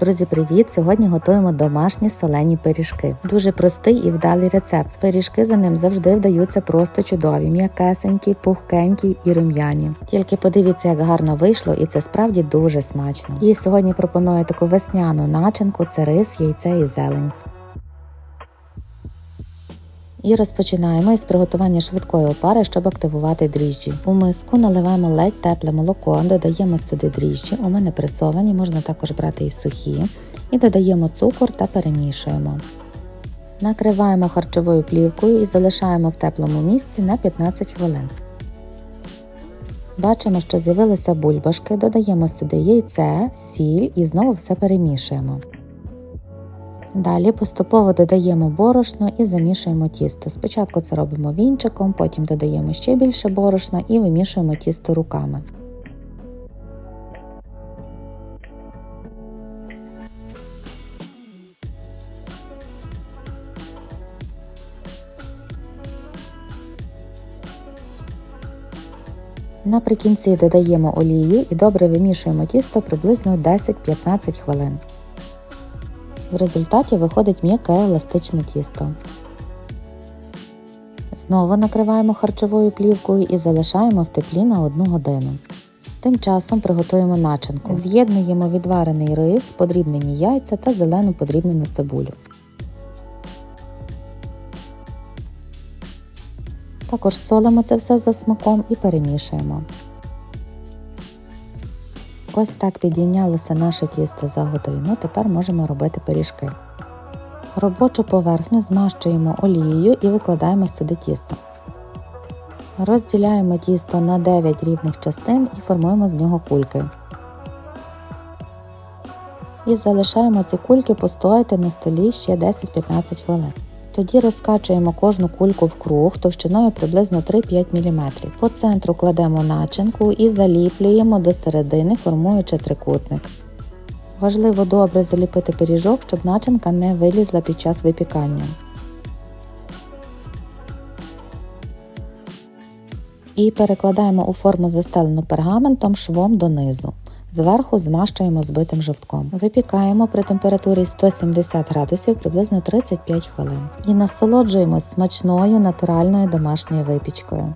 Друзі, привіт! Сьогодні готуємо домашні солені пиріжки. Дуже простий і вдалий рецепт. Пиріжки за ним завжди вдаються просто чудові, м'якесенькі, пухкенькі і рум'яні. Тільки подивіться, як гарно вийшло, і це справді дуже смачно. І сьогодні пропоную таку весняну начинку: це рис, яйце і зелень. І розпочинаємо із приготування швидкої опари, щоб активувати дріжджі. У миску наливаємо ледь тепле молоко, додаємо сюди дріжджі. У мене пресовані, можна також брати і сухі. І додаємо цукор та перемішуємо. Накриваємо харчовою плівкою і залишаємо в теплому місці на 15 хвилин. Бачимо, що з'явилися бульбашки, додаємо сюди яйце, сіль і знову все перемішуємо. Далі поступово додаємо борошно і замішуємо тісто. Спочатку це робимо вінчиком, потім додаємо ще більше борошна і вимішуємо тісто руками. Наприкінці додаємо олію і добре вимішуємо тісто приблизно 10-15 хвилин. В результаті виходить м'яке еластичне тісто. Знову накриваємо харчовою плівкою і залишаємо в теплі на 1 годину. Тим часом приготуємо начинку. З'єднуємо відварений рис, подрібнені яйця та зелену подрібнену цибулю. Також солимо це все за смаком і перемішуємо. Ось так підійнялося наше тісто за годину, тепер можемо робити пиріжки. Робочу поверхню змащуємо олією і викладаємо сюди тісто. Розділяємо тісто на 9 рівних частин і формуємо з нього кульки. І залишаємо ці кульки постояти на столі ще 10-15 хвилин. Тоді розкачуємо кожну кульку в круг товщиною приблизно 3-5 мм. По центру кладемо начинку і заліплюємо до середини, формуючи трикутник. Важливо добре заліпити пиріжок, щоб начинка не вилізла під час випікання. І перекладаємо у форму застелену пергаментом швом донизу. Зверху змащуємо збитим жовтком. Випікаємо при температурі 170 градусів приблизно 35 хвилин. І насолоджуємось смачною натуральною домашньою випічкою.